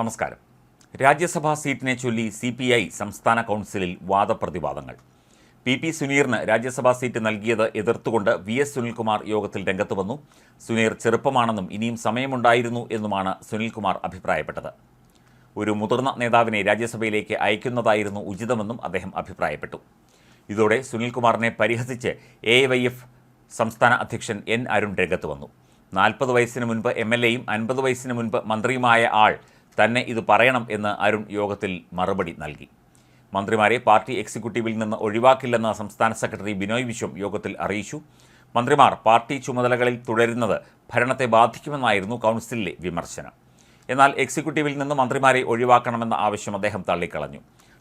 നമസ്കാരം. രാജ്യസഭാ സീറ്റിനെ ചൊല്ലി C P I സംസ്ഥാന കൗൺസിലിൽ വാദപ്രതിവാദങ്ങൾ. പി പി സുനീറിന് രാജ്യസഭാ സീറ്റ് നൽകിയത് എതിർത്തുകൊണ്ട് വി എസ് സുനിൽകുമാർ യോഗത്തിൽ രംഗത്ത് വന്നു. സുനീർ ചെറുപ്പമാണെന്നും ഇനിയും സമയമുണ്ടായിരുന്നു എന്നുമാണ് സുനിൽകുമാർ അഭിപ്രായപ്പെട്ടത്. ഒരു മുതിർന്ന നേതാവിനെ രാജ്യസഭയിലേക്ക് അയക്കുന്നതായിരുന്നു ഉചിതമെന്നും അദ്ദേഹം അഭിപ്രായപ്പെട്ടു. ഇതോടെ സുനിൽകുമാറിനെ പരിഹസിച്ച് എ വൈ എഫ് സംസ്ഥാന അധ്യക്ഷൻ എൻ അരുൺ രംഗത്ത് വന്നു. നാൽപ്പത് വയസ്സിന് മുൻപ് എം എൽ എയും അൻപത് വയസ്സിന് മുൻപ് മന്ത്രിയുമായ ആൾ തന്നെ ഇത് പറയണം എന്ന് അരുൺ യോഗത്തിൽ മറുപടി നൽകി. മന്ത്രിമാരെ പാർട്ടി എക്സിക്യൂട്ടീവിൽ നിന്ന് ഒഴിവാക്കില്ലെന്ന് സംസ്ഥാന സെക്രട്ടറി ബിനോയ് വിശ്വം യോഗത്തിൽ അറിയിച്ചു. മന്ത്രിമാർ പാർട്ടി ചുമതലകളിൽ തുടരുന്നത് ഭരണത്തെ ബാധിക്കുമെന്നായിരുന്നു കൗൺസിലിലെ വിമർശനം. എന്നാൽ എക്സിക്യൂട്ടീവിൽ നിന്ന് മന്ത്രിമാരെ ഒഴിവാക്കണമെന്ന ആവശ്യം അദ്ദേഹം തള്ളിക്കളഞ്ഞു.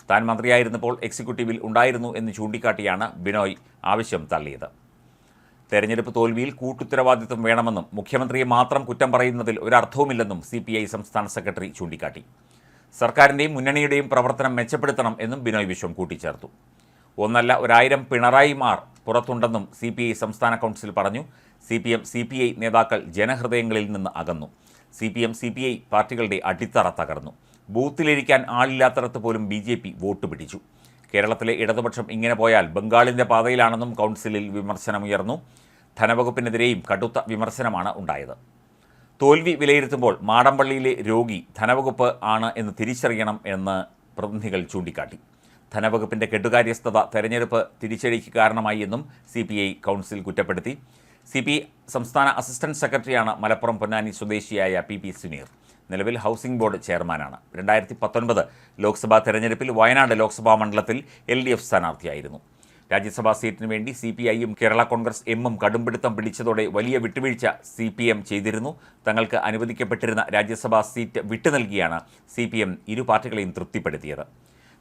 താൻ മന്ത്രിയായിരുന്നപ്പോൾ എക്സിക്യൂട്ടീവിൽ ഉണ്ടായിരുന്നു എന്ന് ചൂണ്ടിക്കാട്ടിയാണ് ബിനോയ് ആവശ്യം തള്ളിയത്. തെരഞ്ഞെടുപ്പ് തോൽവിയിൽ കൂട്ടുത്തരവാദിത്വം വേണമെന്നും മുഖ്യമന്ത്രിയെ മാത്രം കുറ്റം പറയുന്നതിൽ ഒരർത്ഥവുമില്ലെന്നും സി പി ഐ സംസ്ഥാന സെക്രട്ടറി ചൂണ്ടിക്കാട്ടി. സർക്കാരിന്റെയും മുന്നണിയുടെയും പ്രവർത്തനം മെച്ചപ്പെടുത്തണം എന്നും ബിനോയ് വിശ്വം കൂട്ടിച്ചേർത്തു. ഒന്നല്ല ഒരായിരം പിണറായിമാർ പുറത്തുണ്ടെന്നും സി പി ഐ സംസ്ഥാന കൗൺസിൽ പറഞ്ഞു. C P M C P I നേതാക്കൾ ജനഹൃദയങ്ങളിൽ നിന്ന് അകന്നു. C P M C P I പാർട്ടികളുടെ അടിത്തറ തകർന്നു. ബൂത്തിലിരിക്കാൻ ആളില്ലാത്തിടത്ത് പോലും ബി ജെ പി വോട്ട് പിടിച്ചു. കേരളത്തിലെ ഇടതുപക്ഷം ഇങ്ങനെ പോയാൽ ബംഗാളിന്റെ പാതയിലാണെന്നും കൗൺസിലിൽ വിമർശനമുയർന്നു. ധനവകുപ്പിനെതിരെയും കടുത്ത വിമർശനമാണ് ഉണ്ടായത്. തോൽവി വിലയിരുത്തുമ്പോൾ മാടമ്പള്ളിയിലെ രോഗി ധനവകുപ്പ് ആണ് എന്ന് തിരിച്ചറിയണം എന്ന് പ്രതിനിധികൾ ചൂണ്ടിക്കാട്ടി. ധനവകുപ്പിന്റെ കെട്ടുകാര്യസ്ഥത തെരഞ്ഞെടുപ്പ് തിരിച്ചടിക്ക് കാരണമായി എന്നും സി പി ഐ കൗൺസിൽ കുറ്റപ്പെടുത്തി. സി പി സംസ്ഥാന അസിസ്റ്റന്റ് സെക്രട്ടറിയാണ് മലപ്പുറം പൊന്നാനി സ്വദേശിയായ പി പി സുനീർ. നിലവിൽ ഹൗസിംഗ് ബോർഡ് ചെയർമാനാണ്. രണ്ടായിരത്തി പത്തൊൻപത് ലോക്സഭാ തെരഞ്ഞെടുപ്പിൽ വയനാട് ലോക്സഭാ മണ്ഡലത്തിൽ എൽ ഡി എഫ് സ്ഥാനാർത്ഥിയായിരുന്നു. രാജ്യസഭാ സീറ്റിന് വേണ്ടി സി പി ഐയും കേരള കോൺഗ്രസ് എമ്മും കടുംപിടുത്തം പിടിച്ചതോടെ വലിയ വിട്ടുവീഴ്ച സി പി എം ചെയ്തിരുന്നു. തങ്ങൾക്ക് അനുവദിക്കപ്പെട്ടിരുന്ന രാജ്യസഭാ സീറ്റ് വിട്ടു നൽകിയാണ് സി പി എം ഇരു പാർട്ടികളെയും തൃപ്തിപ്പെടുത്തിയത്.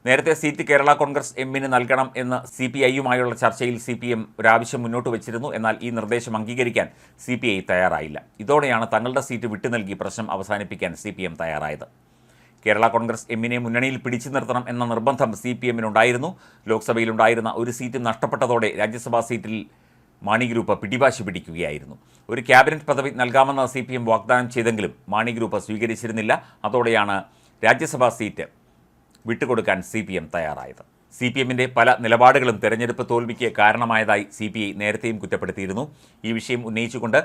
നേരത്തെ സീറ്റ് കേരള കോൺഗ്രസ് എമ്മിന് നൽകണം എന്ന് സി പി ഐയുമായുള്ള ചർച്ചയിൽ സി പി എം ഒരാവശ്യം മുന്നോട്ട് വച്ചിരുന്നു. എന്നാൽ ഈ നിർദ്ദേശം അംഗീകരിക്കാൻ സി പി ഐ തയ്യാറായില്ല. ഇതോടെയാണ് തങ്ങളുടെ സീറ്റ് വിട്ടു നൽകി പ്രശ്നം അവസാനിപ്പിക്കാൻ സി പി എം തയ്യാറായത്. കേരള കോൺഗ്രസ് എമ്മിനെ മുന്നണിയിൽ പിടിച്ചു നിർത്തണം എന്ന നിർബന്ധം സി പി എമ്മിനുണ്ടായിരുന്നു ലോക്സഭയിലുണ്ടായിരുന്ന ഒരു സീറ്റ് നഷ്ടപ്പെട്ടതോടെ രാജ്യസഭാ സീറ്റിൽ മാണി ഗ്രൂപ്പ് പിടിവാശി പിടിക്കുകയായിരുന്നു. ഒരു ക്യാബിനറ്റ് പദവി നൽകാമെന്ന് സി പി എം വാഗ്ദാനം ചെയ്തെങ്കിലും മാണി ഗ്രൂപ്പ് സ്വീകരിച്ചിരുന്നില്ല. അതോടെയാണ് രാജ്യസഭാ സീറ്റ് വിട്ടുകൊടുക്കാൻ സി പി എം തയ്യാറായത്. സി പി എമ്മിന്റെ പല നിലപാടുകളും തെരഞ്ഞെടുപ്പ് തോൽവിക്ക് കാരണമായതായി സി പി ഐ നേരത്തെയും കുറ്റപ്പെടുത്തിയിരുന്നു. ഈ വിഷയം ഉന്നയിച്ചുകൊണ്ട്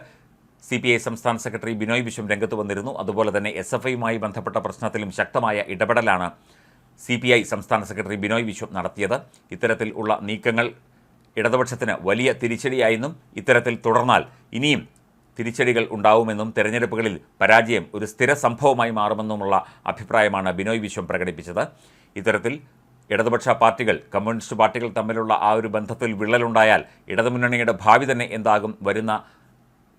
സി പി ഐ സംസ്ഥാന സെക്രട്ടറി ബിനോയ് വിശ്വം രംഗത്ത് വന്നിരുന്നു. അതുപോലെ തന്നെ എസ് എഫ് ഐയുമായി ബന്ധപ്പെട്ട പ്രശ്നത്തിലും ശക്തമായ ഇടപെടലാണ് സി പി ഐ സംസ്ഥാന സെക്രട്ടറി ബിനോയ് വിശ്വം നടത്തിയത്. ഇത്തരത്തിൽ ഉള്ള നീക്കങ്ങൾ ഇടതുപക്ഷത്തിന് വലിയ തിരിച്ചടിയായെന്നും ഇത്തരത്തിൽ തുടർന്നാൽ ഇനിയും തിരിച്ചടികൾ ഉണ്ടാവുമെന്നും തെരഞ്ഞെടുപ്പുകളിൽ പരാജയം ഒരു സ്ഥിര സംഭവമായി മാറുമെന്നുമുള്ള അഭിപ്രായമാണ് ബിനോയ് വിശ്വം പ്രകടിപ്പിച്ചത്. ഇത്തരത്തിൽ ഇടതുപക്ഷ പാർട്ടികൾ കമ്മ്യൂണിസ്റ്റ് പാർട്ടികൾ തമ്മിലുള്ള ആ ഒരു ബന്ധത്തിൽ വിള്ളലുണ്ടായാൽ ഇടതുമുന്നണിയുടെ ഭാവി തന്നെ എന്താകും വരുന്ന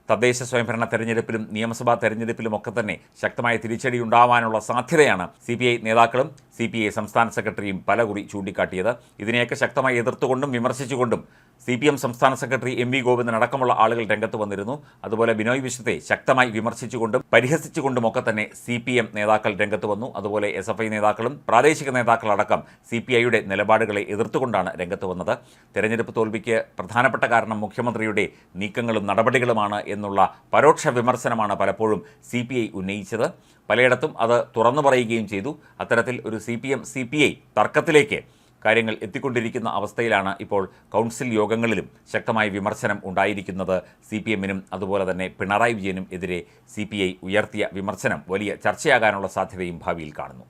തദ്ദേശ സ്വയംഭരണ തെരഞ്ഞെടുപ്പിലും നിയമസഭാ തെരഞ്ഞെടുപ്പിലും ഒക്കെ തന്നെ ശക്തമായ തിരിച്ചടി ഉണ്ടാവാനുള്ള സാധ്യതയാണ് സി നേതാക്കളും സി പി ഐ സംസ്ഥാന സെക്രട്ടറിയും പലകുറി ചൂണ്ടിക്കാട്ടിയത്. ഇതിനെയൊക്കെ ശക്തമായി എതിർത്തുകൊണ്ടും വിമർശിച്ചുകൊണ്ടും സി പി എം സംസ്ഥാന സെക്രട്ടറി എം വി ഗോവിന്ദൻ അടക്കമുള്ള ആളുകൾ രംഗത്ത് വന്നിരുന്നു. അതുപോലെ ബിനോയ് വിശ്വത്തെ ശക്തമായി വിമർശിച്ചുകൊണ്ടും പരിഹസിച്ചുകൊണ്ടും ഒക്കെ തന്നെ സി പി എം നേതാക്കൾ രംഗത്ത് വന്നു. അതുപോലെ എസ് എഫ് ഐ നേതാക്കളും പ്രാദേശിക നേതാക്കളടക്കം സി പി ഐയുടെ നിലപാടുകളെ എതിർത്തുകൊണ്ടാണ് രംഗത്ത് വന്നത്. തെരഞ്ഞെടുപ്പ് തോൽവിക്ക് പ്രധാനപ്പെട്ട കാരണം മുഖ്യമന്ത്രിയുടെ നീക്കങ്ങളും നടപടികളുമാണ് എന്നുള്ള പരോക്ഷ വിമർശനമാണ് പലപ്പോഴും സി പി ഐ ഉന്നയിച്ചത്. പലയിടത്തും അത് തുറന്നു പറയുകയും ചെയ്തു. അത്തരത്തിൽ ഒരു C P M C P I തർക്കത്തിലേക്ക് കാര്യങ്ങൾ എത്തിക്കൊണ്ടിരിക്കുന്ന അവസ്ഥയിലാണ് ഇപ്പോൾ കൗൺസിൽ യോഗങ്ങളിലും ശക്തമായ വിമർശനം ഉണ്ടായിരിക്കുന്നത്. സി പി എമ്മിനും അതുപോലെ തന്നെ പിണറായി വിജയനും എതിരെ സി പി ഐ ഉയർത്തിയ വിമർശനം വലിയ ചർച്ചയാകാനുള്ള സാധ്യതയും ഭാവിയിൽ കാണുന്നു.